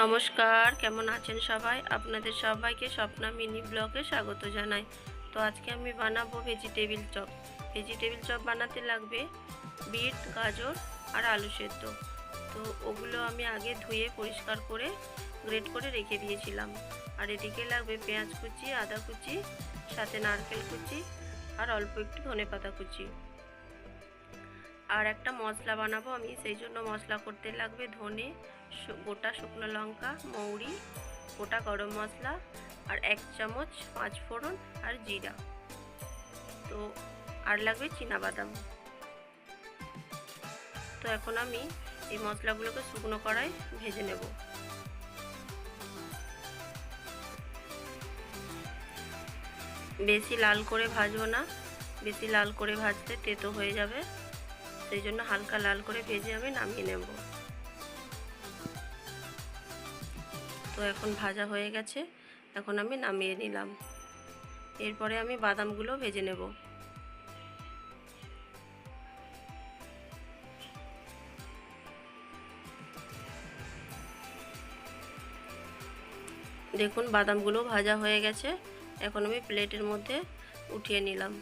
নমস্কার, কেমন আছেন সবাই? আপনাদের সবাইকে স্বপ্না মিনি ব্লগে স্বাগত জানাই। তো আজকে আমি বানাবো ভেজিটেবিল চপ। ভেজিটেবিল চপ বানাতে লাগবে বিট, গাজর আর আলু সেদ্ধ। তো ওগুলো আমি আগে ধুয়ে পরিষ্কার করে গ্রেট করে রেখে দিয়েছিলাম। আর এদিকে লাগবে পেঁয়াজ কুচি, আদা কুচি, সাথে নারকেল কুচি আর অল্প একটু ধনে পাতা কুচি। আর একটা মশলা বানাবো আমি, সেই জন্য মশলা করতে লাগবে ধনে গোটা শুকনো লঙ্কা, মৌরি, গোটা গরম মশলা আর এক চামচ পাঁচ ফোড়ন আর জিরা। তো আর লাগবে বাদাম তো এখন আমি এই মশলাগুলোকে শুকনো কড়াই ভেজে নেব। বেশি লাল করে ভাজবো না। বেশি লাল করে ভাজতে তেতো হয়ে যাবে। সেই জন্য হালকা লাল করে ভেজে আমি নামিয়ে নেব। তো এখন ভাজা হয়ে গেছে, এখন আমি নামিয়ে নিলাম। এরপরে আমি বাদামগুলো ভেজে নেব। দেখুন, বাদামগুলো ভাজা হয়ে গেছে। এখন আমি প্লেটের মধ্যে উঠিয়ে নিলাম।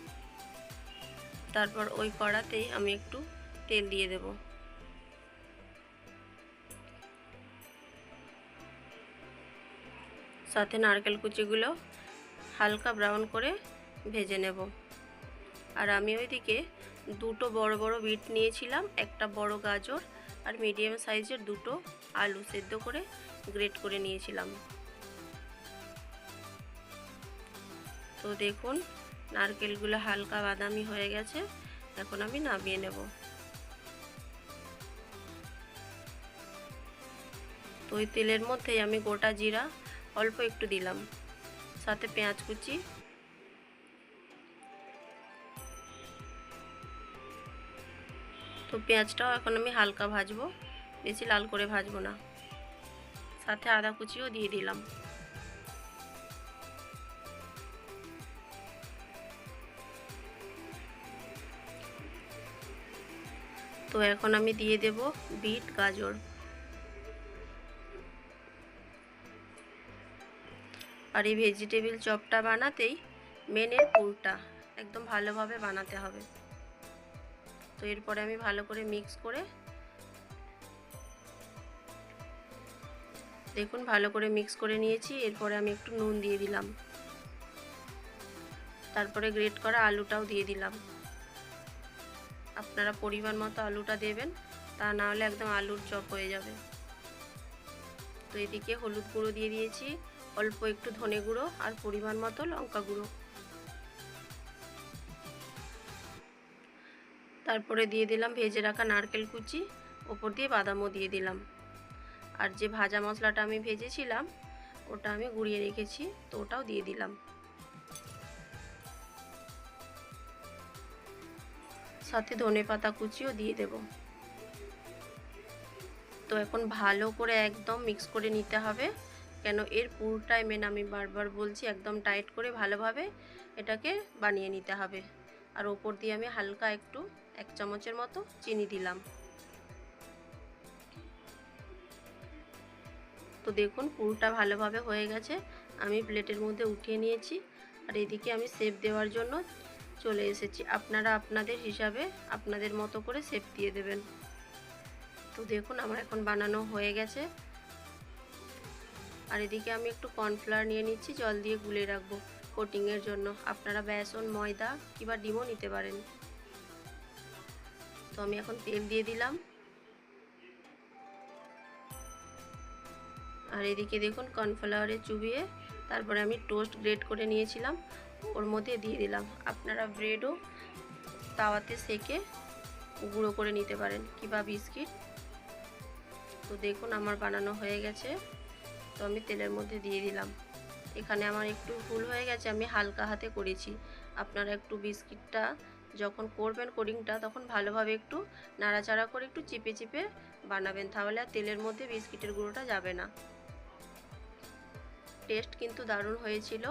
তারপর ওই কড়াতেই আমি একটু তেল দিয়ে দেব। সাথে নারকেল কুচিগুলো হালকা ব্রাউন করে ভেজে নেব। আর আমি ওইদিকে দুটো বড় বড় বিট নিয়েছিলাম, একটা বড় গাজর আর মিডিয়াম সাইজের দুটো আলু সেদ্ধ করে গ্রেট করে নিয়েছিলাম। তো দেখুন, নারকেলগুলো হালকা বাদামি হয়ে গেছে, এখন আমি নামিয়ে নেব। তো ওই তেলের মধ্যেই আমি গোটা জিরা অল্প একটু দিলাম। সাথে পেঁয়াজ কুচি। তো পেঁয়াজটাও এখন আমি হালকা ভাজবো, বেশি লাল করে ভাজবো না। সাথে আদা কুচিও দিয়ে দিলাম। তো এখন আমি দিয়ে দেব বিট, গাজর। আর এই ভেজিটেবিল চপটা বানাতেই মেনের পুরটা একদম ভালোভাবে বানাতে হবে। তো এরপরে আমি ভালো করে মিক্স করে দেখুন, ভালো করে মিক্স করে নিয়েছি। এরপরে আমি একটু নুন দিয়ে দিলাম। তারপরে গ্রেট করা আলুটাও দিয়ে দিলাম। আপনারা পরিমাণ মতো আলুটা দেবেন, তা না হলে একদম আলুর চপ হয়ে যাবে। তো এদিকে হলুদ গুঁড়ো দিয়ে দিয়েছি। অল্প একটু ধনে গুঁড়ো আর পরিমাণ মতো লঙ্কা গুঁড়ো। তারপরে দিয়ে দিলাম ভেজে রাখা নারকেল কুচি, ওপর দিয়ে বাদামও দিয়ে দিলাম। আর যে ভাজা মশলাটা আমি ভেজেছিলাম, ওটা আমি গুঁড়িয়ে রেখেছি, তো ওটাও দিয়ে দিলাম। সাথে ধনে পাতা কুচিও দিয়ে দেব। তো এখন ভালো করে একদম মিক্স করে নিতে হবে। কেন এর পুরোটাই মেন আমি বারবার বলছি, একদম টাইট করে ভালোভাবে এটাকে বানিয়ে নিতে হবে। আর ওপর দিয়ে আমি হালকা একটু, এক চামচের মতো চিনি দিলাম। তো দেখুন, পুরোটা ভালোভাবে হয়ে গেছে। আমি প্লেটের মধ্যে উঠিয়ে নিয়েছি। আর এদিকে আমি সেপ দেওয়ার জন্য চলে এসেছি। আপনারা আপনাদের হিসাবে আপনাদের মতো করে শেপ দিয়ে দেবেন। তো দেখুন, আমার এখন বানানো হয়ে গেছে। আর এদিকে আমি একটু কর্নফ্লাওয়ার নিয়ে নিচ্ছি, জল দিয়ে গুলে রাখব কোটিংয়ের জন্য। আপনারা বেসন, ময়দা কিংবা ডিমও নিতে পারেন। তো আমি এখন তেল দিয়ে দিলাম। আর এদিকে দেখুন কর্নফ্লাওয়ারে চুবিয়ে তারপরে আমি টোস্ট গ্রেট করে নিয়েছিলাম, ওর মধ্যে দিয়ে দিলাম। আপনারা ব্রেডও তাওয়াতে সেকে গুঁড়ো করে নিতে পারেন কিংবা বিস্কিট। তো দেখুন আমার বানানো হয়ে গেছে। তো আমি তেলের মধ্যে দিয়ে দিলাম। এখানে আমার একটু ভুল হয়ে গেছে, আমি হালকা হাতে করেছি। আপনারা একটু বিস্কিটটা যখন করবেন কোডিংটা, তখন ভালোভাবে একটু নাড়াচাড়া করে একটু চিপে চিপে বানাবেন, তাহলে আর তেলের মধ্যে বিস্কিটের গুঁড়োটা যাবে না। টেস্ট কিন্তু দারুণ হয়েছিল।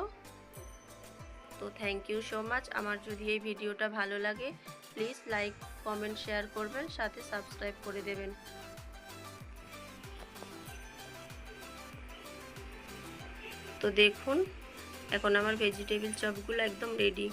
তো থ্যাংক ইউ সো মাচ আমার যদি এই ভিডিওটা ভালো লাগে প্লিজ লাইক কমেন্ট শেয়ার করবেন, সাথে সাবস্ক্রাইব করে দেবেন। তো দেখুন এখন আমার ভেজিটেবিল চপগুলো একদম রেডি